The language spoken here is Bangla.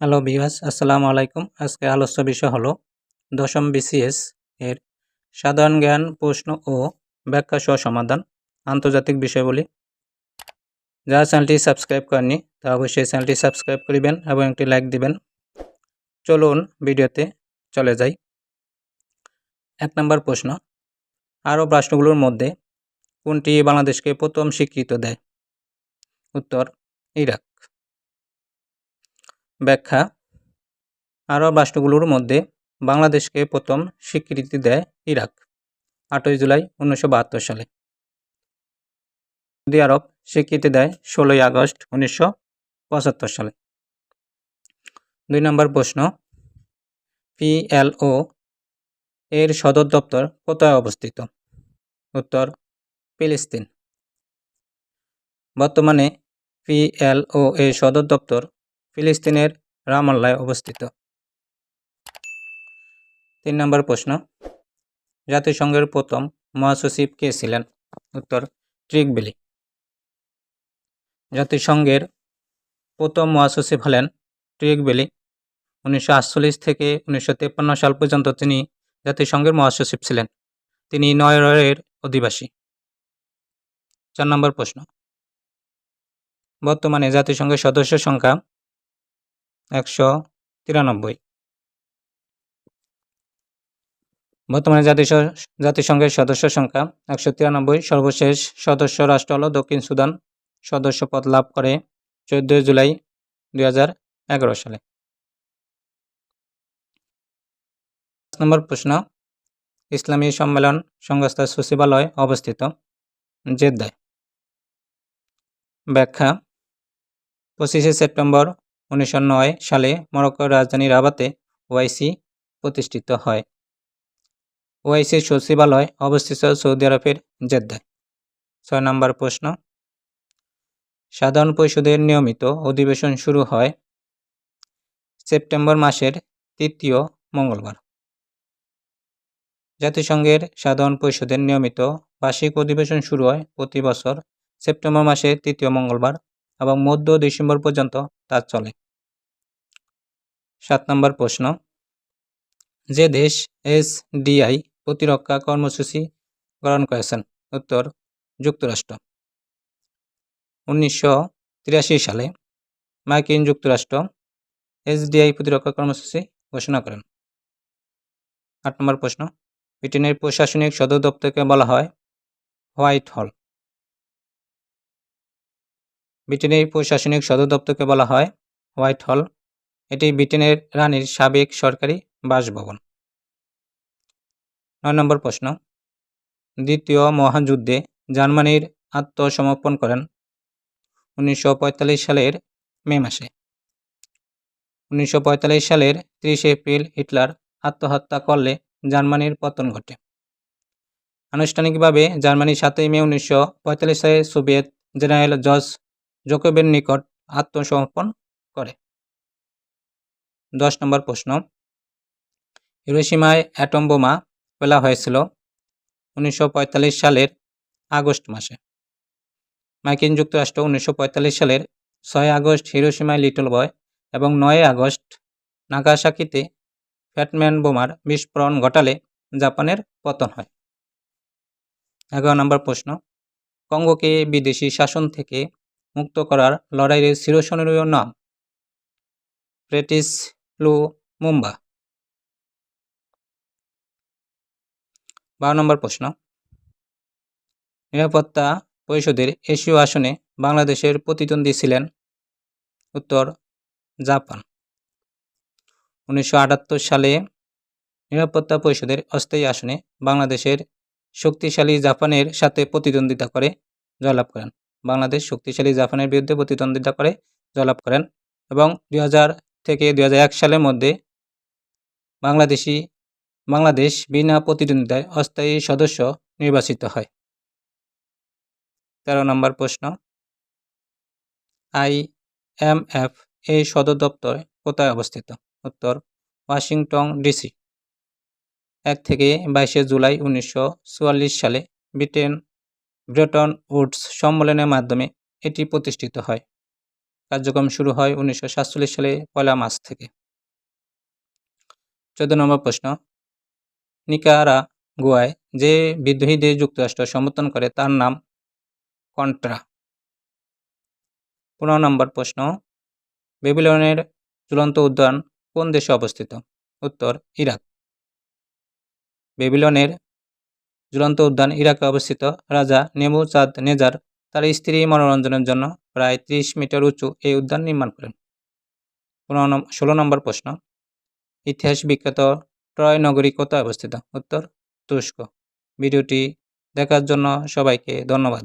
হ্যালো বিহাস আসসালামু আলাইকুম। আজকে আলোচ্য বিষয় হলো দশম বিসিএস এর সাধারণ জ্ঞান, প্রশ্ন ও ব্যাখ্যা সহ সমাধান। আন্তর্জাতিক বিষয়গুলি যারা চ্যানেলটি সাবস্ক্রাইব করেননি তা অবশ্যই চ্যানেলটি সাবস্ক্রাইব করিবেন এবং একটি লাইক দিবেন। চলুন ভিডিওতে চলে যাই। এক নম্বর প্রশ্ন। আরব রাষ্ট্রগুলোর মধ্যে কোনটি বাংলাদেশকে প্রথম স্বীকৃত দেয়? উত্তর, ইরাক। ব্যাখ্যা। আরব রাষ্ট্রগুলোর মধ্যে বাংলাদেশকে প্রথম স্বীকৃতি দেয় ইরাক, আটই জুলাই উনিশশো বাহাত্তর সালে। সৌদি আরব স্বীকৃতি দেয় ষোলোই আগস্ট উনিশশো পঁচাত্তর সালে। দুই নম্বর প্রশ্ন পিএলও এর সদর দপ্তর কোথায় অবস্থিত? উত্তর, ফিলিস্তিন। বর্তমানে পিএলও এর সদর দপ্তর ফিলিস্তিনের রামাল্লায় অবস্থিত। তিন নম্বর প্রশ্ন। জাতিসংঘের প্রথম মহাসচিব কে ছিলেন? উত্তর ট্রিকবেলি জাতিসংঘের প্রথম মহাসচিব হলেন ট্রিকবেলি উনিশশো আটচল্লিশ থেকে উনিশশো সাল পর্যন্ত তিনি জাতিসংঘের মহাসচিব ছিলেন। তিনি নয়রের অধিবাসী। চার নম্বর প্রশ্ন। বর্তমানে জাতিসংঘের সদস্য সংখ্যা একশো তিরানব্বই। বর্তমানে জাতিস, জাতিসংঘের সদস্য সংখ্যা একশো তিরানব্বই। সর্বশেষ সদস্য রাষ্ট্র হল দক্ষিণ সুদান। সদস্য পদ লাভ করে চোদ্দই জুলাই দু হাজার এগারো সালে। নম্বর প্রশ্ন, ইসলামী সম্মেলন সংস্থার সচিবালয় অবস্থিত জেদ্দায়। ব্যাখ্যা, পঁচিশে সেপ্টেম্বর উনিশশো নয় সালে মরক্কোর রাজধানী রাবাতে ওয়াইসি প্রতিষ্ঠিত হয়। ওয়াইসির সচিবালয় অবস্থিত সৌদি আরবের জেদ্দায়। ছয় নম্বর প্রশ্ন। সাধারণ পরিষদের নিয়মিত অধিবেশন শুরু হয় সেপ্টেম্বর মাসের তৃতীয় মঙ্গলবার। জাতিসংঘের সাধারণ পরিষদের নিয়মিত বার্ষিক অধিবেশন শুরু হয় প্রতি বছর সেপ্টেম্বর মাসের তৃতীয় মঙ্গলবার। এবং মধ্য ডিসেম্বর পর্যন্ত তা চলে। সাত নম্বর প্রশ্ন। যে দেশ এসডিআই প্রতিরক্ষা কর্মসূচি গ্রহণ করেছেন? উত্তর, যুক্তরাষ্ট্র। উনিশশো তিরাশি সালে মার্কিন যুক্তরাষ্ট্র এসডিআই প্রতিরক্ষা কর্মসূচি ঘোষণা করেন। আট নম্বর প্রশ্ন। ব্রিটেনের প্রশাসনিক সদর দপ্তরকে বলা হয় হোয়াইট হল। ব্রিটেনের প্রশাসনিক সদর দপ্তরকে বলা হয় হোয়াইট হল এটি ব্রিটেনের রানীর সাবেক সরকারি বাসভবন। নয় নম্বর প্রশ্ন। দ্বিতীয় মহাযুদ্ধে জার্মানির আত্মসমর্পণ করেন উনিশশো পঁয়তাল্লিশ সালের মে মাসে। উনিশশো পঁয়তাল্লিশ সালের তিরিশে এপ্রিল হিটলার আত্মহত্যা করলে জার্মানির পতন ঘটে। আনুষ্ঠানিকভাবে জার্মানি সাতই মে উনিশশো পঁয়তাল্লিশ সালে সোভিয়েত জেনারেল জর্জ জোকবের নিকট আত্মসমর্পণ করে। দশ নম্বর প্রশ্ন। হিরোসীমায় অ্যাটম বোমা ফেলা হয়েছিল উনিশশো পঁয়তাল্লিশ সালের আগস্ট মাসে। মার্কিন যুক্তরাষ্ট্র উনিশশো পঁয়তাল্লিশ সালের ছয় আগস্ট হিরোসীমায় লিটল বয় এবং নয় আগস্ট নাগাসাকিতে ফ্যাটম্যান বোমার বিস্ফোরণ ঘটালে জাপানের পতন হয়। এগারো নম্বর প্রশ্ন। কঙ্গোকে বিদেশি শাসন থেকে মুক্ত করার লড়াইয়ের চিরস্মরণীয় নাম ব্রিটিশ লু মুম্বা বারো নম্বর প্রশ্ন। নিরাপত্তা পরিষদের এশীয় আসনে বাংলাদেশের প্রতিদ্বন্দ্বী ছিলেন উত্তর জাপান। উনিশশো আটাত্তর সালে নিরাপত্তা পরিষদের অস্থায়ী আসনে বাংলাদেশের শক্তিশালী জাপানের সাথে প্রতিদ্বন্দ্বিতা করে জয়লাভ করেন। বাংলাদেশ শক্তিশালী জাপানের বিরুদ্ধে প্রতিদ্বন্দ্বিতা করে জয়লাভ করেন এবং দু হাজার থেকে দু হাজার এক সালের মধ্যে বাংলাদেশি, বাংলাদেশ বিনা প্রতিদ্বন্দ্বিতায় অস্থায়ী সদস্য নির্বাচিত হয়। তেরো নম্বর প্রশ্ন। আই এম এফ এই সদর দপ্তর কোথায় অবস্থিত? উত্তর, ওয়াশিংটন ডিসি। এক থেকে বাইশে জুলাই উনিশশো চুয়াল্লিশ সালে ব্রিটেন ব্রেটন উডস সম্মেলনের মাধ্যমে এটি প্রতিষ্ঠিত হয়। কার্যক্রম শুরু হয় উনিশশো সাতচল্লিশ সালে পয়লা মার্চ থেকে। চোদ্দ নম্বর প্রশ্ন। নিকারা গোয়ায় যে বিদ্রোহীদের যুক্তরাষ্ট্র সমর্থন করে তার নাম কন্ট্রা। পনেরো নম্বর প্রশ্ন। বেবিলনের চূড়ান্ত উদ্যান কোন দেশে অবস্থিত? উত্তর, ইরাক। বেবিলনের ঝুলন্ত উদ্যান ইরাকে অবস্থিত। রাজা নেবু চাঁদ নেজার তার স্ত্রী মনোরঞ্জনের জন্য প্রায় ত্রিশ মিটার উঁচু এই উদ্যান নির্মাণ করেন। ষোলো নম্বর প্রশ্ন। ইতিহাস বিখ্যাত ট্রয় নগরী কোথায় অবস্থিত? উত্তর তুস্ক ভিডিওটি দেখার জন্য সবাইকে ধন্যবাদ।